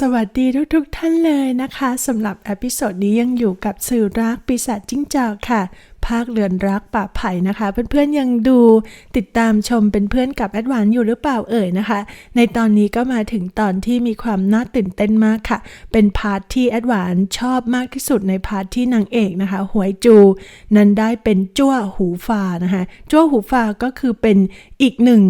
สวัสดีทุกๆทท่านเลยนะคะสำหรับเอพิโซดนี้ยังอยู่กับสื่อรักปีศาจจิ้งจอกค่ะ ภาคเรือนรักป่าไผ่นะคะ เพื่อนๆยังดูติดตามชมเป็นเพื่อนกับแอดวานอยู่หรือเปล่าเอ่ยนะคะ ในตอนนี้ก็มาถึงตอนที่มีความน่าตื่นเต้นมากค่ะ เป็นพาร์ทที่แอดวานชอบมากที่สุดในพาร์ทที่นางเอกนะคะ หวยจู นั้นได้เป็นจ้วหูฟานะคะจ้วหูฟาก็คือเป็นอีกหนึ่ง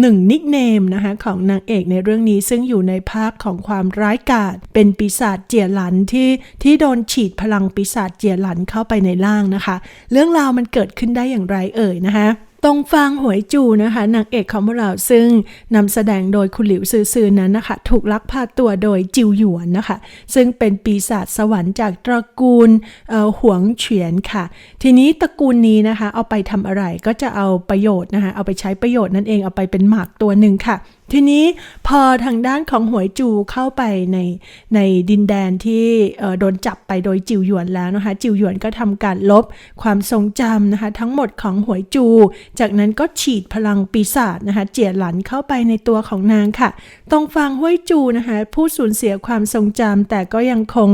หนึ่งนิกเนมนะคะของนางเอกในเรื่องนี้ซึ่งอยู่ในภาคของความร้ายกาจเป็นปีศาจเจียหลันที่ที่โดนฉีดพลังปีศาจเจียหลันเข้าไปในร่างนะคะ เรื่องราวมันเกิดขึ้นได้อย่างไรเอ่ยนะคะ ตรงฟางหวยจูนะคะนางเอกของพวกเราซึ่งนำแสดงโดยคุณหลิวซือๆนั้นนะคะ ถูกลักพาตัวโดยจิวหยวนนะคะ ซึ่งเป็นปีศาจสวรรค์จากตระกูลเอ่อหวงเฉียนค่ะ ทีนี้ตระกูลนี้นะคะ เอาไปทำอะไรก็จะเอาประโยชน์นะคะ เอาไปใช้ประโยชน์นั่นเองเอาไปเป็นหมากตัวหนึ่งค่ะ ทีนี้พอทางด้านของหวยจูเข้าไปในในดินแดนที่โดนจับไปโดยจิวหยวนแล้วนะคะจิวหยวนก็ทำการลบความทรงจำนะคะทั้งหมดของหวยจู จากนั้นก็ฉีดพลังปีศาจนะคะเจียหลันเข้าไปในตัวของนางค่ะตรงฟังห้วยจูนะคะผู้สูญเสียความทรงจำแต่ก็ยังคง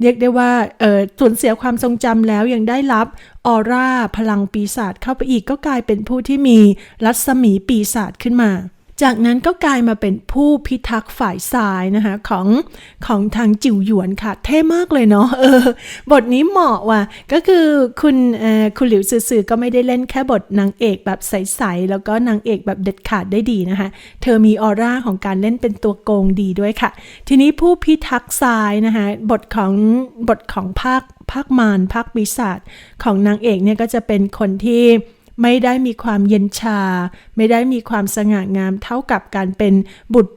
เรียกได้ว่าเออสูญเสียความทรงจำแล้วยังได้รับออร่าพลังปีศาจเข้าไปอีกก็กลายเป็นผู้ที่มีรัศมีปีศาจขึ้นมา จากนั้นก็กลายมาเป็นผู้พิทักษ์ฝ่ายซ้ายนะคะของของทางจิ๋วหยวนค่ะ เท่มากเลยเนาะเออบทนี้เหมาะว่ะ ก็คือคุณออคุณหลิวซื่อก็ไม่ได้เล่นแค่บทนางเอกแบบใสๆ แล้วก็นางเอกแบบเด็ดขาดได้ดีนะคะ เธอมีออร่าของการเล่นเป็นตัวโกงดีด้วยค่ะ ทีนี้ผู้พิทักษ์ซ้ายนะคะบทของบทของภาคภาคมารภาคปีศาจของนางเอกเนี่ยก็จะเป็นคนที่ ไม่ได้มีความเย็นชา ไม่ได้มีความสง่างามเท่ากับการเป็นบุตร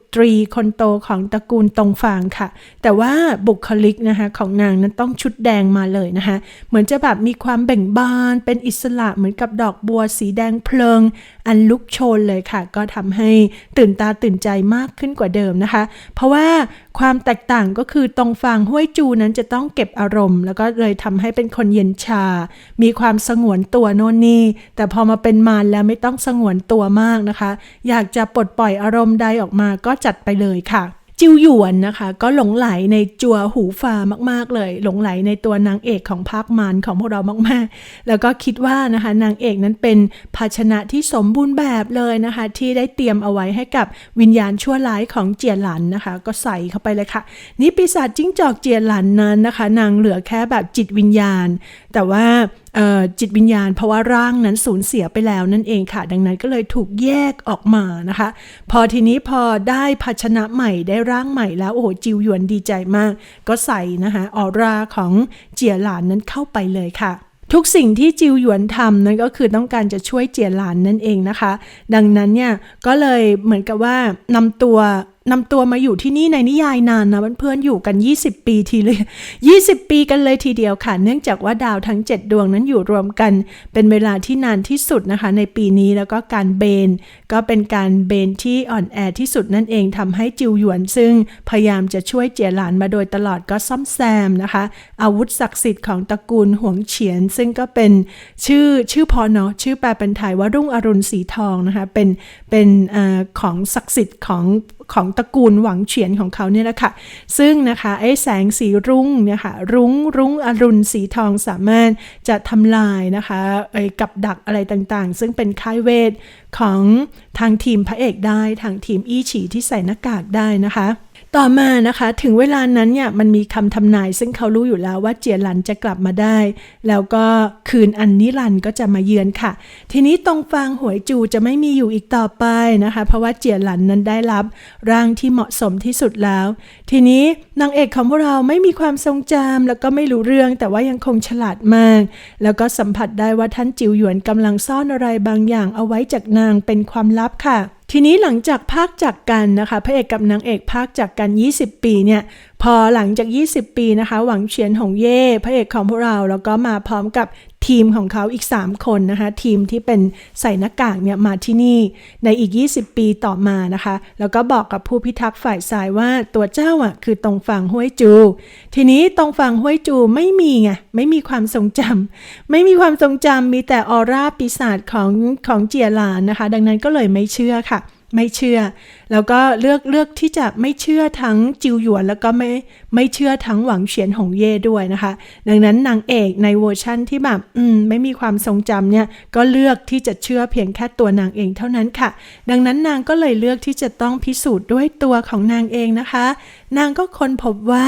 คนโตของตระกูลตรงฟางค่ะ แต่ว่าบุคลิกนะคะของนางนั้นต้องชุดแดงมาเลยนะคะเหมือนจะแบบมีความเบ่งบานเป็นอิสระเหมือนกับดอกบัวสีแดงเพลิง อันลุกโชนเลยค่ะ ก็ทำให้ตื่นตาตื่นใจมากขึ้นกว่าเดิมนะคะ เพราะว่าความแตกต่างก็คือตรงฟางห้วยจูนั้นจะต้องเก็บอารมณ์ แล้วก็เลยทำให้เป็นคนเย็นชา มีความสงวนตัวโน่นนี่ แต่พอมาเป็นมารแล้วไม่ต้องสงวนตัวมากนะคะ อยากจะปลดปล่อยอารมณ์ใดออกมาก็จัดไปเลยค่ะจิวหยวนนะคะก็หลงไหลในจัวหูฟามากๆเลย หลงไหลในตัวนางเอกของภาคมารของพวกเรามากๆ แล้วก็คิดว่านะคะนางเอกนั้นเป็นภาชนะที่สมบูรณ์แบบเลยนะคะ ที่ได้เตรียมเอาไว้ให้กับวิญญาณชั่วร้ายของเจียหลันนะคะ ก็ใส่เข้าไปเลยค่ะ นี่ปีศาจจิ้งจอกเจียหลันนั้นนะคะ นางเหลือแค่แบบจิตวิญญาณ แต่ว่า จิตวิญญาณเพราะว่าร่างนั้นสูญเสียไปแล้วนั่นเองค่ะ ดังนั้นก็เลยถูกแยกออกมานะคะ พอทีนี้พอได้ภาชนะใหม่ได้ร่างใหม่แล้ว โอ้โหจิวหยวนดีใจมาก ก็ใส่นะคะออร่าของเจียหลานนั้นเข้าไปเลยค่ะทุกสิ่งที่จิวหยวนทำนั่นก็คือต้องการจะช่วยเจียหลานนั่นเองนะคะ ดังนั้นเนี่ยก็เลยเหมือนกับว่านำตัว นำตัวมาอยู่ที่นี่ในนิยายนานนะเพื่อนๆอยู่กัน 20 ปีทีเลย 20 ปีกันเลยทีเดียวค่ะ เนื่องจากว่าดาวทั้ง 7 ดวงนั้นอยู่รวมกัน เป็นเวลาที่นานที่สุดนะคะ ในปีนี้แล้วก็การเบน ก็เป็นการเบนที่อ่อนแอที่สุดนั่นเองทำให้จิวหยวน ซึ่งพยายามจะช่วยเจียหลานมาโดยตลอดก็ซ่อมแซมนะคะ อาวุธศักดิ์สิทธิ์ของตระกูลหวงเฉียน ซึ่งก็เป็นชื่อชื่อพอเนาะชื่อแปลเป็นไทยว่ารุ่งอรุณสีทองนะคะเป็นเป็นอของศักดิ์สิทธิ์ของ ของตระกูลหวังเฉียนของเขาเนี่ยแหละค่ะ ซึ่งนะคะไอ้แสงสีรุ้งเนี่ยค่ะรุ้งรุ้งอรุณสีทองสามารถจะทำลายนะคะไอ้กับดักอะไรต่างๆ ซึ่งเป็นค่ายเวทของทางทีมพระเอกได้ทางทีมอี้ฉีที่ใส่หน้ากากได้นะคะ ต่อมานะคะถึงเวลานั้นเนี่ยมันมีคำทำนาย ซึ่งเขารู้อยู่แล้วว่าเจียหลันจะกลับมาได้ แล้วก็คืนอันนิรันก็จะมาเยือนค่ะ ทีนี้ตรงฟางหวยจูจะไม่มีอยู่อีกต่อไปนะคะ เพราะว่าเจียหลันนั้นได้รับร่างที่เหมาะสมที่สุดแล้ว ทีนี้นางเอกของพวกเราไม่มีความทรงจำแล้วก็ไม่รู้เรื่องแต่ว่ายังคงฉลาดมาก แล้วก็สัมผัสได้ว่าท่านจิวหยวนกำลังซ่อนอะไรบางอย่างเอาไว้จากนางเป็นความลับค่ะ ทีนี้หลังจากภาคจากกันนะคะพระเอกกับนางเอกภาคจากกัน 20 ปีเนี่ยพอหลังจาก 20 ปีนะคะ หวังเฉียนหงเย่พระเอกของพวกเราแล้วก็มาพร้อมกับ ทีมของเขาอีก 3 คนนะคะ ทีมที่เป็นใส่หน้ากากเนี่ยมาที่นี่ในอีก 20 ปีต่อมานะคะ แล้วก็บอกกับผู้พิทักษ์ฝ่ายซ้ายว่าตัวเจ้าอะคือตรงฝั่งห้วยจู ทีนี้ตรงฝั่งห้วยจูไม่มีไงไม่มีความทรงจำไม่มีความทรงจำมีแต่ออร่าปีศาจของของเจียหลานนะคะ ดังนั้นก็เลยไม่เชื่อค่ะไม่เชื่อ แล้วก็เลือกเลือกที่จะไม่เชื่อทั้งจิวหยวนแล้วก็ไม่ ไม่เชื่อทั้งหวังเฉียนหงเย่ด้วยนะคะ ดังนั้นนางเอกในเวอร์ชั่นที่แบบอืมไม่มีความทรงจำเนี่ยก็เลือกที่จะเชื่อเพียงแค่ตัวนางเองเท่านั้นค่ะ ดังนั้นนางก็เลยเลือกที่จะต้องพิสูจน์ด้วยตัวของนางเองนะคะ นางก็ค้นพบว่า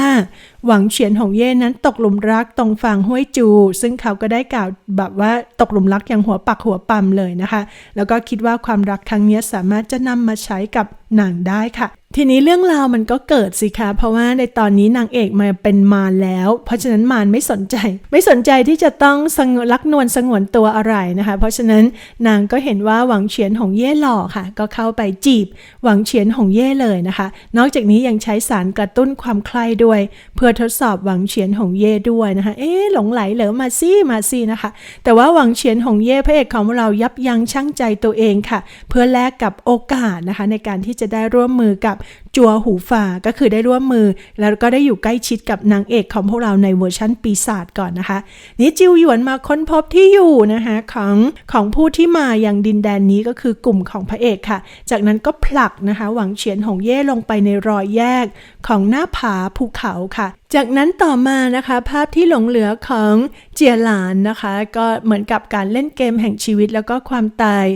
หวังเฉียนหงเย่นั้นตกหลุมรักตรงฝั่งห้วยจู ซึ่งเขาก็ได้กล่าวแบบว่าตกหลุมรักอย่างหัวปักหัวปั๊มเลยนะคะ แล้วก็คิดว่าความรักครั้งนี้สามารถจะนำมาใช้กับนางได้ค่ะ ทีนี้เรื่องราวมันก็เกิดสิคะเพราะว่าในตอนนี้นางเอกมาเป็นมารแล้ว เพราะฉะนั้นมารไม่สนใจ ไม่สนใจที่จะต้องสงรักนวลสงวนตัวอะไรนะคะ เพราะฉะนั้นนางก็เห็นว่าหวังเฉียนหงเย่หล่อค่ะ ก็เข้าไปจีบ หวังเฉียนหงเย่เลยนะคะ นอกจากนี้ยังใช้สารกระตุ้นความใคร่ด้วย เพื่อทดสอบหวังเฉียนหงเย่ด้วยนะคะ เอ๊หลงไหลเหรอมาซี่มาซี่นะคะ แต่ว่าหวังเฉียนหงเย่พระเอกของเรายับยั้งชั่งใจตัวเองค่ะ เพื่อแลกกับโอกาสนะคะ ในการที่จะได้ร่วมมือกับจัวหูฝ่าก็คือได้ร่วมมือ แล้วก็ได้อยู่ใกล้ชิดกับนางเอกของพวกเราในเวอร์ชั่นปีศาจก่อนนะคะนี่จิวหยวนมาค้นพบที่อยู่นะคะของของผู้ที่มาอย่างดินแดนนี้ก็คือกลุ่มของพระเอกค่ะ จากนั้นก็ผลักนะคะหวังเฉียนหงเย่ลงไปในรอยแยกของหน้าผาภูเขาค่ะจากนั้นต่อมานะคะภาพที่หลงเหลือของเจียหลานนะคะ ก็เหมือนกับการเล่นเกมแห่งชีวิตแล้วก็ความตาย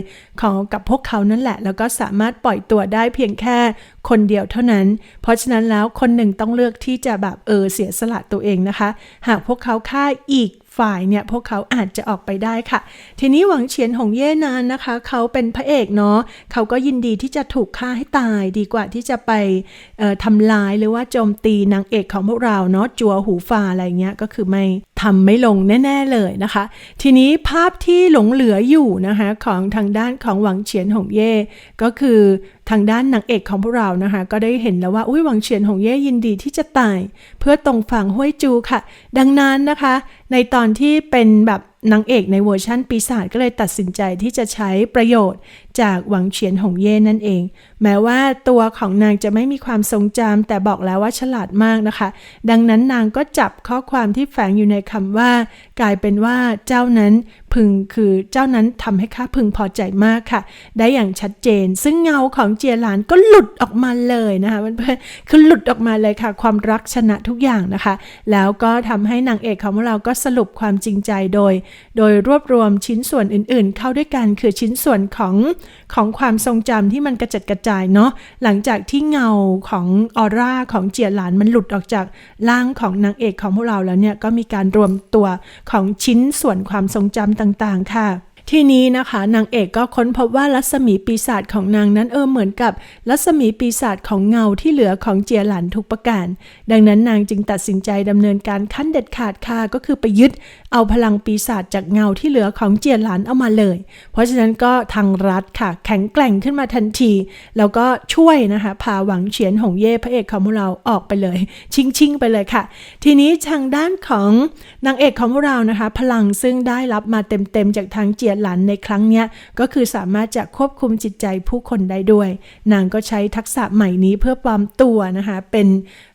ของกับพวกเขานั่นแหละ แล้วก็สามารถปล่อยตัวได้เพียงแค่คนเดียวเท่านั้น เพราะฉะนั้นแล้วคนหนึ่งต้องเลือกที่จะแบบเออเสียสละตัวเองนะคะ หากพวกเขาฆ่าอีก ฝ่ายเนี่ยพวกเขาอาจจะออกไปได้ค่ะ ทีนี้หวังเฉียนหงเย่นานนะคะ เขาเป็นพระเอกเนาะเขาก็ยินดีที่จะถูกฆ่าให้ตายดีกว่าที่จะไปทำลายหรือว่าโจมตีนางเอกของพวกเราเนาะจัวหูฟ้าอะไรเงี้ยก็คือไม่ ทำไม่ลงแน่ ๆ เลยนะคะ ทีนี้ภาพที่หลงเหลืออยู่นะคะของทางด้านของหวังเฉียนหงเย่ก็คือทางด้านนางเอกของพวกเรานะคะ ก็ได้เห็นแล้วว่าอุ้ยหวังเฉียนหงเย่ยินดีที่จะตาย เพื่อตรงฝั่งห้วยจูค่ะ ดังนั้นนะคะ ในตอนที่เป็นแบบ นางเอกในเวอร์ชั่นปีศาจก็เลยตัดสินใจที่จะใช้ประโยชน์จากหวังเฉียนหงเย่นั่นเอง แม้ว่าตัวของนางจะไม่มีความทรงจำแต่บอกแล้วว่าฉลาดมากนะคะ ดังนั้นนางก็จับข้อความที่แฝงอยู่ในคำว่า กลายเป็นว่าเจ้านั้นพึงคือเจ้านั้นทำให้ข้าพึงพอใจมากค่ะ ได้อย่างชัดเจน ซึ่งเงาของเจียหลานก็หลุดออกมาเลยนะคะเพื่อนๆคือหลุดออกมาเลยค่ะ ความรักชนะทุกอย่างนะคะ แล้วก็ทำให้นางเอกของเราก็สรุปความจริงใจโดยโดยรวบรวมชิ้นส่วนอื่นๆ เข้าด้วยกันคือชิ้นส่วนของของความทรงจำที่มันกระจัดกระจายเนาะหลังจากที่เงาของออร่าของเจียหลานมันหลุดออกจากร่างของนางเอกของพวกเราแล้วเนี่ยก็มีการรวมตัวของชิ้นส่วนความทรงจำต่างๆค่ะ ทีนี้นะคะนางเอกก็ค้นพบว่ารัศมีปีศาจของนางนั้นเออเหมือนกับ รัศมีปีศาจของเงาที่เหลือของเจียหลันทุกประการ ดังนั้นนางจึงตัดสินใจดำเนินการขั้นเด็ดขาดค่ะก็คือไปยึดเอาพลังปีศาจจากเงาที่เหลือของเจียหลันเอามาเลย เพราะฉะนั้นก็ทางรัฐค่ะ แข็งแกร่งขึ้นมาทันที แล้วก็ช่วยนะคะพาหวังเฉียนหงเย่พระเอกของเราออกไปเลย ชิงชิงไปเลยค่ะ ทีนี้ทางด้านของนางเอกของเรานะคะ พลังซึ่งได้รับมาเต็มๆจากทางเจียหหลันในครั้งเนี้ยก็คือสามารถจะควบคุมจิตใจผู้คนได้ด้วย นางก็ใช้ทักษะใหม่นี้เพื่อปลอมตัวนะคะเป็น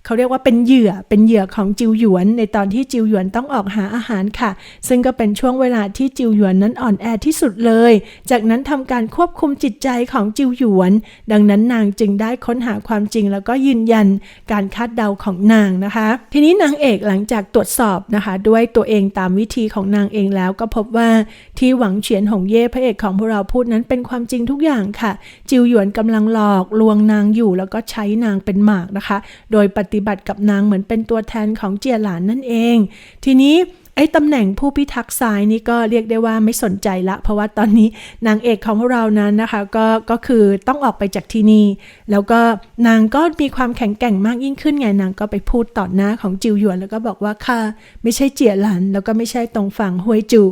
เขาเรียกว่าเป็นเหยื่อเป็นเหยื่อของจิวหยวน ในตอนที่จิวหยวนต้องออกหาอาหารค่ะ ซึ่งก็เป็นช่วงเวลาที่จิวหยวนนั้นอ่อนแอที่สุดเลย จากนั้นทำการควบคุมจิตใจของจิวหยวน ดังนั้นนางจึงได้ค้นหาความจริงแล้วก็ยืนยันการคาดเดาของนางนะคะ ทีนี้นางเอกหลังจากตรวจสอบนะคะ ด้วยตัวเองตามวิธีของนางเองแล้วก็พบว่าที่หวังเฉียนหงเย่พระเอกของพวกเราพูดนั้นเป็นความจริงทุกอย่างค่ะ จิวหยวนกำลังหลอกลวงนางอยู่แล้วก็ใช้นางเป็นหมากนะคะ โดยปฏิบัติกับนางเหมือนเป็นตัวแทนของเจียหลานนั่นเอง ทีนี้ไอ้ตำแหน่งผู้พิทักษ์ทรายนี่ก็เรียกได้ว่าไม่สนใจละ เพราะว่าตอนนี้นางเอกของพวกเรานั้นนะคะก็ก็คือต้องออกไปจากที่นี่แล้วก็นางก็มีความแข็งแกร่งมากยิ่งขึ้นไงนางก็ไปพูดต่อหน้าของจิวหยวนแล้วก็บอกว่าข้าไม่ใช่เจียหลันแล้วก็ไม่ใช่ตรงฝั่งฮวยจู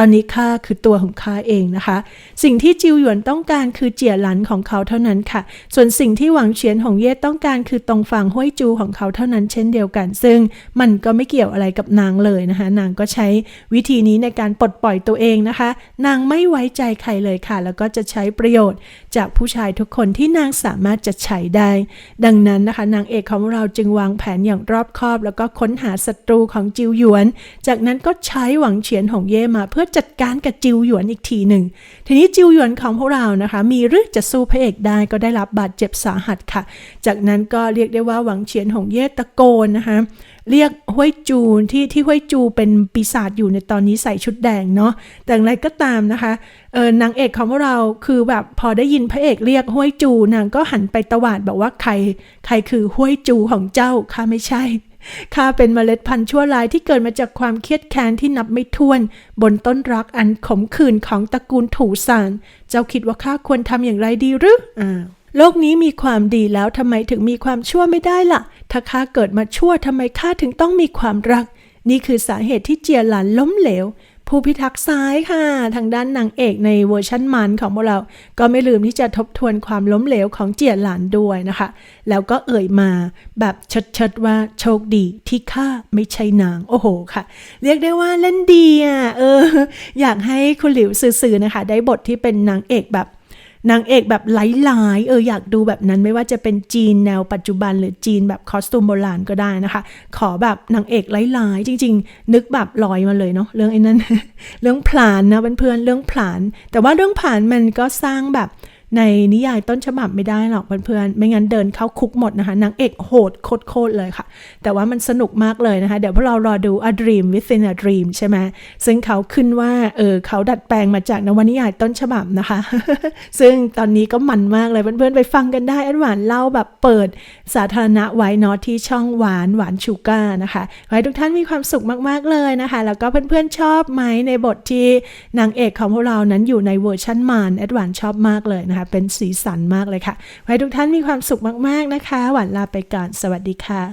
อนนี้ข้าคือตัวของข้าเองนะคะ สิ่งที่จิวหยวนต้องการคือเจียหลันของเขาเท่านั้นค่ะ ส่วนสิ่งที่หวังเฉียนหงเย่ต้องการคือตรงฝั่งห้วยจูของเขาเท่านั้นเช่นเดียวกัน ซึ่งมันก็ไม่เกี่ยวอะไรกับนางเลยนะคะ นางก็ใช้วิธีนี้ในการปลดปล่อยตัวเองนะคะ นางไม่ไว้ใจใครเลยค่ะ แล้วก็จะใช้ประโยชน์ จากผู้ชายทุกคนที่นางสามารถจะใช้ได้ ดังนั้นนะคะ นางเอกของเราจึงวางแผนอย่างรอบคอบ แล้วก็ค้นหาศัตรูของจิวหยวน จากนั้นก็ใช้หวังเฉียนหงเย่มาเพื่อจัดการกับจิวหยวนอีกทีหนึ่ง ทีนี้จิวหยวนของพวกเรานะคะ มีเรื่องจะสู้พระเอกได้ก็ได้รับบาดเจ็บสาหัสค่ะ จากนั้นก็เรียกได้ว่าหวังเฉียนหงเย่ตะโกนนะคะเรียกห้วยจูนที่ที่ห้วยจูเป็นปีศาจอยู่ในตอนนี้ใส่ชุดแดงเนาะแต่อย่างไรก็ตามนะคะเออนางเอกของพวกเราคือแบบพอได้ยินพระเอกเรียกห้วยจูนางก็หันไปตวาดบอกว่าใคร ใครคือห้วยจูของเจ้าข้าไม่ใช่ ข้าเป็นเมล็ดพันธุ์ชั่วร้ายที่เกิดมาจากความเครียดแค้นที่นับไม่ถ้วน บนต้นรักอันขมขื่นของตระกูลถูสาน เจ้าคิดว่าข้าควรทำอย่างไรดีหรืออ่าโลกนี้มีความดีแล้วทำไมถึงมีความชั่วไม่ได้ล่ะ ถ้าข้าเกิดมาชั่วทำไมข้าถึงต้องมีความรัก นี่คือสาเหตุที่เจียหลานล้มเหลว ผู้พิทักษ์ซ้ายค่ะ ทางด้านนางเอกในเวอร์ชันมันของพวกเรา ก็ไม่ลืมที่จะทบทวนความล้มเหลวของเจียหลานด้วยนะคะ แล้วก็เอ่ยมาแบบเชิดๆว่าโชคดีที่ข้าไม่ใช่นาง โอ้โหค่ะ เรียกได้ว่าเล่นดีอะเออ อยากให้คุณหลิวสื่อๆนะคะ ได้บทที่เป็นนางเอกแบบ นางเอกแบบหลายๆเอออยากดูแบบนั้นไม่ว่าจะเป็นจีนแนวปัจจุบันหรือจีนแบบคอสตูมโบราณก็ได้นะคะ ขอแบบนางเอกหลายๆจริง ๆ นึกแบบลอยมาเลยเนาะเรื่องไอ้นั้น เรื่องผลานนะเพื่อนๆเรื่องผลาน แต่ว่าเรื่องผลานมันก็สร้างแบบ ในนิยายต้นฉบับไม่ได้หรอกเพื่อนๆ ไม่งั้นเดินเข้าคุกหมดนะคะนางเอกโหดโคตรๆเลยค่ะ แต่ว่ามันสนุกมากเลยนะคะ เดี๋ยวพวกเรารอดู A Dream Within a Dream ใช่ไหมซึ่งเขาขึ้นว่าเออเขาดัดแปลงมาจากนวนิยายต้นฉบับนะคะ ซึ่งตอนนี้ก็มันมากเลยเพื่อนๆ ไปฟังกันได้อันหวานเล่าแบบเปิดสาธารณะไว้นาะที่ช่องหวานหวานชูก้านะคะขอให้ทุกท่านมีความสุขมากๆเลยนะคะ แล้วก็เพื่อนๆชอบไหมในบทที่นางเอกของพวกเรานั้นอยู่ในเวอร์ชันมานแอดหวานชอบมากเลยนะคะเป็นสีสันมากเลยค่ะ ไว้ทุกท่านมีความสุขมาก ๆ นะคะ หวันลาไปก่อน สวัสดีค่ะ